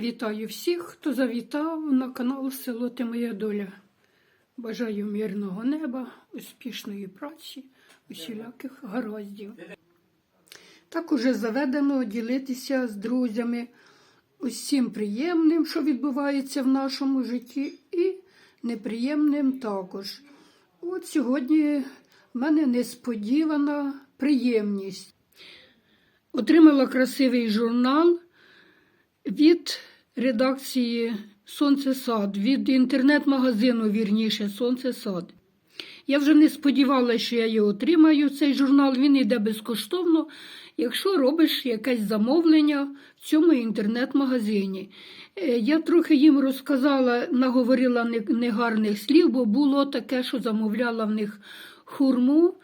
Вітаю всіх, хто завітав на канал Село Ти Моя Доля. Бажаю мирного неба, успішної праці, усіляких гараздів. Так уже заведено ділитися з друзями усім приємним, що відбувається в нашому житті, і неприємним також. От сьогодні в мене несподівана приємність. Отримала красивий журнал від редакції Сонцесад, від інтернет-магазину, вірніше, Сонцесад. Я вже не сподівалася, що я його отримаю, цей журнал, він йде безкоштовно, якщо робиш якесь замовлення в цьому інтернет-магазині. Е, Я трохи їм розказала, наговорила негарних слів, бо було таке, що замовляла в них хурму.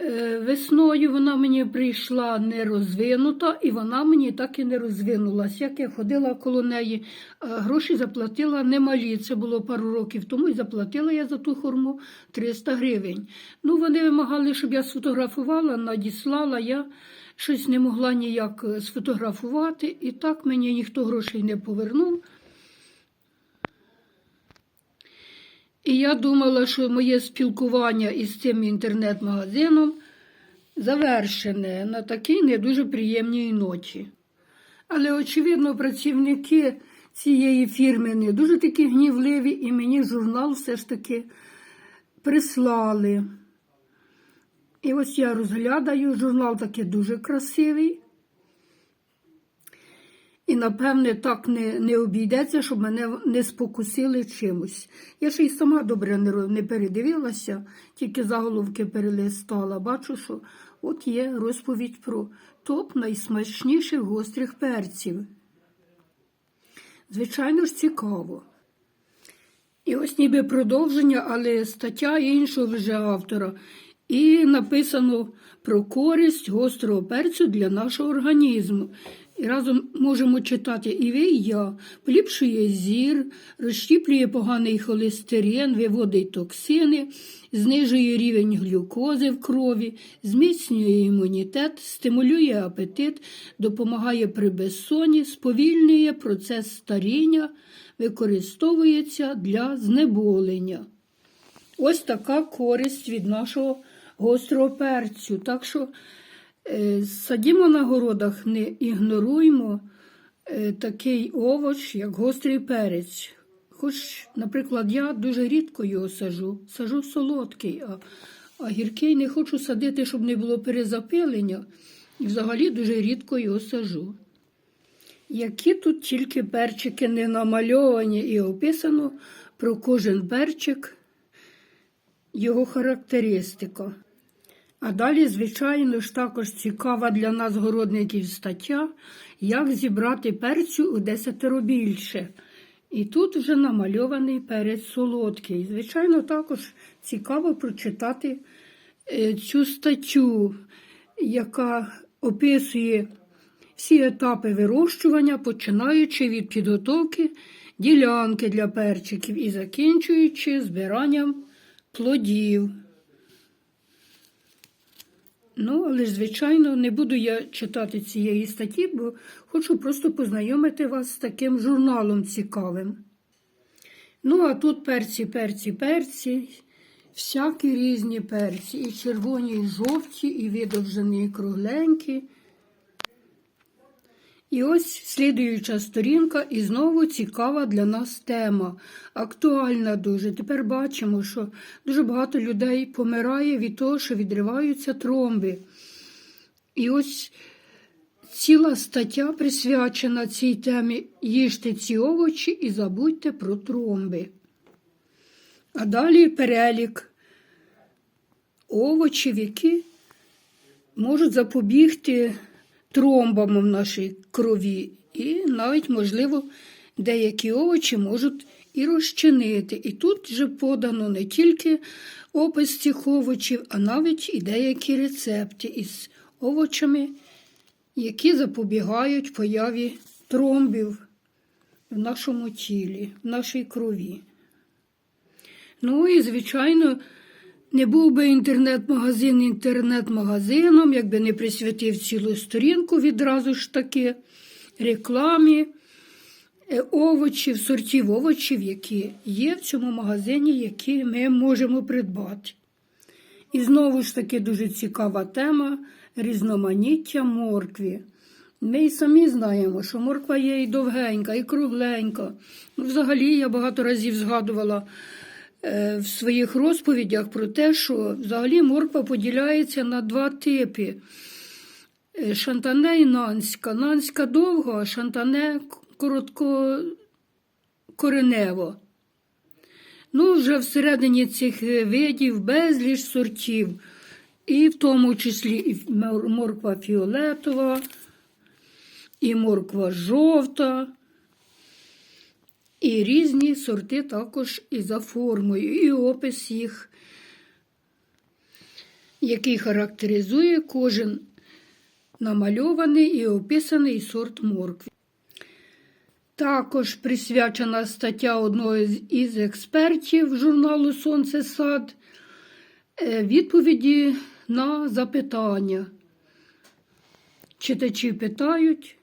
Е, Весною вона мені прийшла не розвинута, і вона мені так і не розвинулась. Як я ходила коло неї, гроші заплатила немалі. Це було пару років тому, і заплатила я за ту хурму 300 гривень. Ну, вони вимагали, щоб я сфотографувала, надіслала. Я щось не могла ніяк е, сфотографувати, і так мені ніхто грошей не повернув. І я думала, що моє спілкування із цим інтернет-магазином завершене на такій не дуже приємній ноті. Але, очевидно, працівники цієї фірми не дуже такі гнівливі, і мені журнал все ж таки прислали. І ось я розглядаю, журнал такий дуже красивий. І, напевне, так не, не обійдеться, щоб мене не спокусили чимось. Я ще й сама добре не, не передивилася, тільки заголовки перелистала. Бачу, що от є розповідь про топ найсмачніших гострих перців. Звичайно ж, цікаво. І ось ніби продовження, але стаття іншого вже автора. І написано про користь гострого перцю для нашого організму. І разом можемо читати і ви, і я. Поліпшує зір, розщіплює поганий холестерин, виводить токсини, знижує рівень глюкози в крові, зміцнює імунітет, стимулює апетит, допомагає при безсоні, сповільнює процес старіння, використовується для знеболення. Ось така користь від нашого гострого перцю. Так що садімо на городах, не ігноруймо е, такий овоч, як гострий перець. Хоч, наприклад, я дуже рідко його сажу, сажу солодкий, а, а гіркий не хочу садити, щоб не було перезапилення. І взагалі дуже рідко його сажу. Які тут тільки перчики не намальовані і описано про кожен перчик його характеристика. А далі, звичайно ж, також цікава для нас, городників, стаття, як зібрати перцю у десятеро більше. І тут вже намальований перець солодкий. Звичайно, також цікаво прочитати е, цю статтю, яка описує всі етапи вирощування, починаючи від підготовки ділянки для перчиків і закінчуючи збиранням плодів. Ну, але ж, звичайно, не буду я читати цієї статті, бо хочу просто познайомити вас з таким журналом цікавим. Ну, а тут перці, перці, перці, всякі різні перці, і червоні, і жовті, і видовжені, і кругленькі. І ось слідуюча сторінка, і знову цікава для нас тема. Актуальна дуже. Тепер бачимо, що дуже багато людей помирає від того, що відриваються тромби. І ось ціла стаття присвячена цій темі. Їжте ці овочі і забудьте про тромби. А далі перелік овочів, які можуть запобігти тромбам в нашій крові. І навіть, можливо, деякі овочі можуть і розчинити. І тут вже подано не тільки опис цих овочів, а навіть і деякі рецепти із овочами, які запобігають появі тромбів в нашому тілі, в нашій крові. Ну і, звичайно, не був би інтернет-магазин інтернет-магазином, якби не присвятив цілу сторінку відразу ж таки рекламі е, овочів, сортів овочів, які є в цьому магазині, які ми можемо придбати. І знову ж таки дуже цікава тема різноманіття моркві. Ми й самі знаємо, що морква є і довгенька, і кругленька. Ну, Взагалі, я багато разів згадувала в своїх розповідях про те, що взагалі морква поділяється на два типи: Е, шантане і нанська. Нанська довго, а шантане короткокоренево. Ну, вже всередині цих е, видів безліч сортів, і в тому числі і морква фіолетова, і морква жовта, і різні сорти також і за формою, і опис їх, який характеризує кожен намальований і описаний сорт моркви. Також присвячена стаття одного із експертів журналу Сонце Сад е, відповіді на запитання. Читачі питають,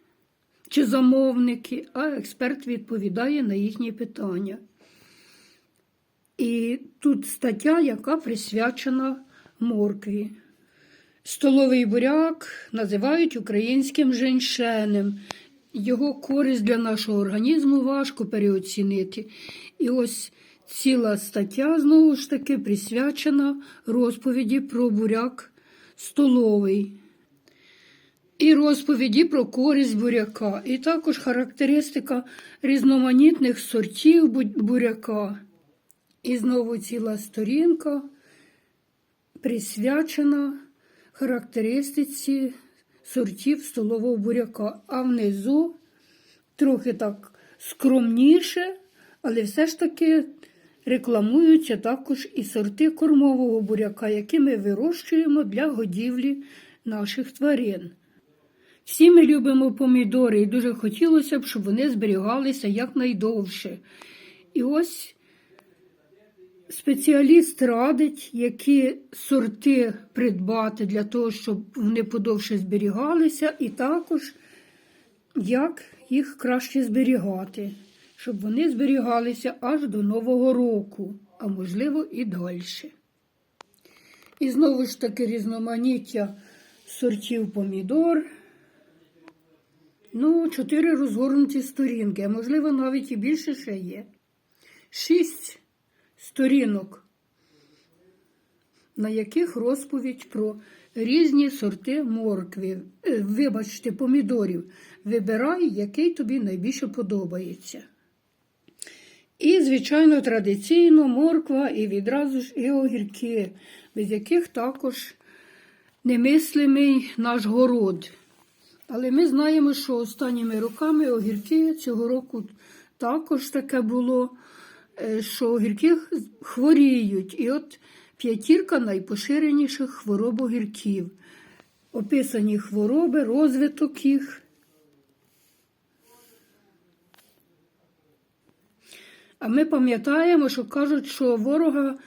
чи замовники, а експерт відповідає на їхні питання. І тут стаття, яка присвячена моркві. Столовий буряк називають українським женьшенем. Його користь для нашого організму важко переоцінити. І ось ціла стаття, знову ж таки, присвячена розповіді про буряк столовий. І розповіді про користь буряка, і також характеристика різноманітних сортів буряка. І знову ціла сторінка присвячена характеристиці сортів столового буряка. А внизу трохи так скромніше, але все ж таки рекламуються також і сорти кормового буряка, які ми вирощуємо для годівлі наших тварин. Всі ми любимо помідори, і дуже хотілося б, щоб вони зберігалися якнайдовше. І ось спеціаліст радить, які сорти придбати для того, щоб вони подовше зберігалися, і також як їх краще зберігати, щоб вони зберігалися аж до Нового року, а можливо і далі. І знову ж таки різноманіття сортів помідор. Ну, чотири розгорнуті сторінки, а можливо, навіть і більше ще є. Шість сторінок, на яких розповідь про різні сорти моркви. Е, Вибачте, помідорів. Вибирай, який тобі найбільше подобається. І, звичайно, традиційно морква і відразу ж і огірки, без яких також немислимий наш город. Але ми знаємо, що останніми роками огірки цього року також таке було, е, що огірки хворіють. І от п'ятірка найпоширеніших хвороб огірків. Описані хвороби, розвиток їх. А ми пам'ятаємо, що кажуть, що ворога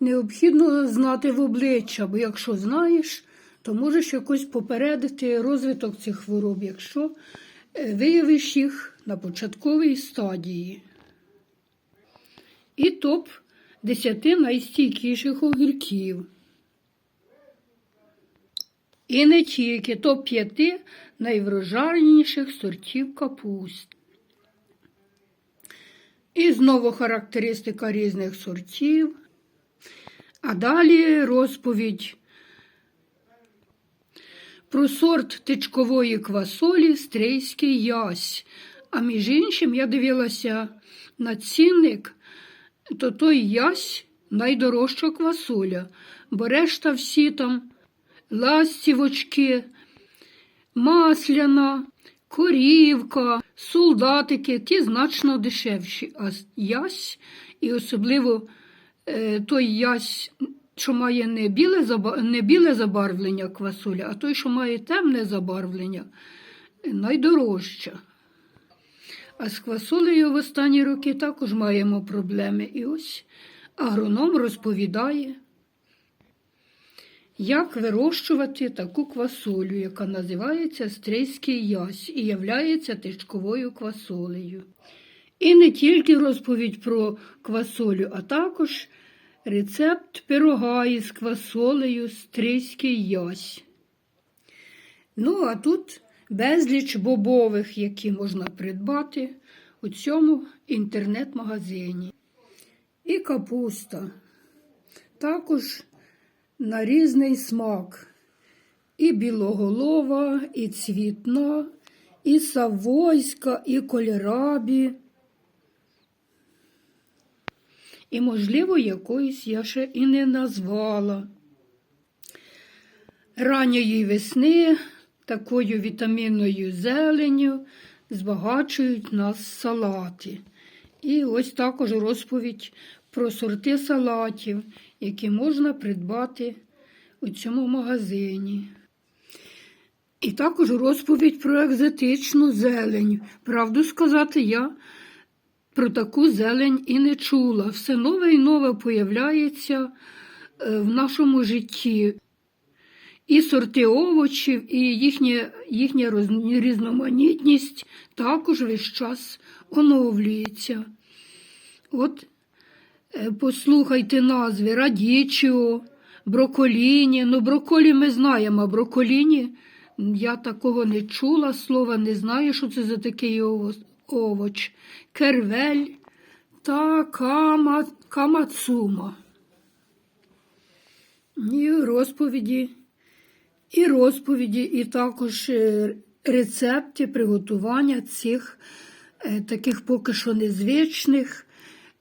необхідно знати в обличчя, бо якщо знаєш, то можеш якось попередити розвиток цих хвороб, якщо е, виявиш їх на початковій стадії. І топ 10 найстійкіших огірків. І не тільки топ 5 найврожайніших сортів капуст. І знову характеристика різних сортів. А далі розповідь про сорт тичкової квасолі стрийський ясь. А між іншим я дивилася на цінник, то той ясь найдорожча квасоля, бо решта всі там ластівочки, масляна, корівка, солдатики, ті значно дешевші. А ясь, і особливо е, той ясь, що має не біле, не біле забарвлення квасоля, а той, що має темне забарвлення, е, найдорожча. А з квасолею в останні роки також маємо проблеми. І ось агроном розповідає, як вирощувати таку квасолю, яка називається стрийський ясь і являється тичковою квасолею. І не тільки розповідь про квасолю, а також рецепт пирога із квасолею стрийський ясь. Ну, а тут безліч бобових, які можна придбати у цьому інтернет-магазині. І капуста. Також на різний смак. І білоголова, і цвітна, і савойська, і кольорабі. І, можливо, якоїсь я ще і не назвала. Ранньої весни такою вітамінною зеленю збагачують нас салати. І ось також розповідь про сорти салатів, які можна придбати у цьому магазині. І також розповідь про екзотичну зелень. Правду сказати, я про таку зелень і не чула. Все нове і нове появляється е, в нашому житті. І сорти овочів, і їхня, їхня різноманітність також весь час оновлюється. От е, послухайте назви радічіо, броколіні. Ну, броколі ми знаємо, а броколіні я такого не чула слова, не знаю, що це за такий овоч. Кервель та кама, камацума. І розповіді, і розповіді, і також е, рецепти приготування цих е, таких поки що незвичних,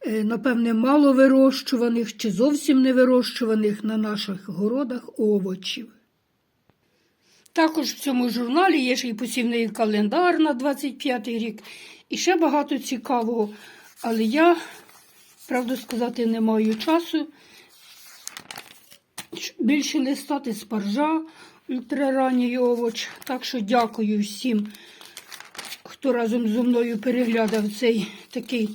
е, напевне, мало вирощуваних чи зовсім не вирощуваних на наших городах овочів. Також в цьому журналі є ще й посівний календар на 25 рік і ще багато цікавого. Але я, правду сказати, не маю часу більше листати спаржа, ультраранній овоч. Так що дякую всім, хто разом зі мною переглядав цей такий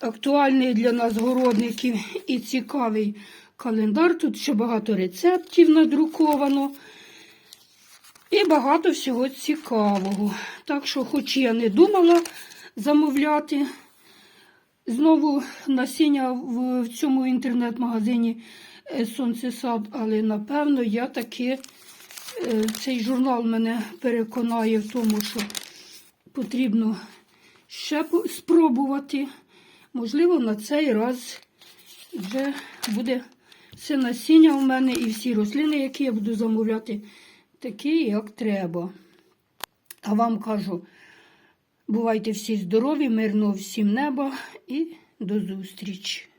актуальний для нас городників і цікавий календар. Тут ще багато рецептів надруковано. І багато всього цікавого. Так що, хоч я не думала замовляти знову насіння в, цьому інтернет-магазині е, Сонцесад, але напевно я таки е, цей журнал мене переконає в тому, що потрібно ще спробувати. Можливо, на цей раз вже буде все насіння у мене і всі рослини, які я буду замовляти, такі, як треба. А вам кажу, бувайте всі здорові, мирного всім неба і до зустрічі!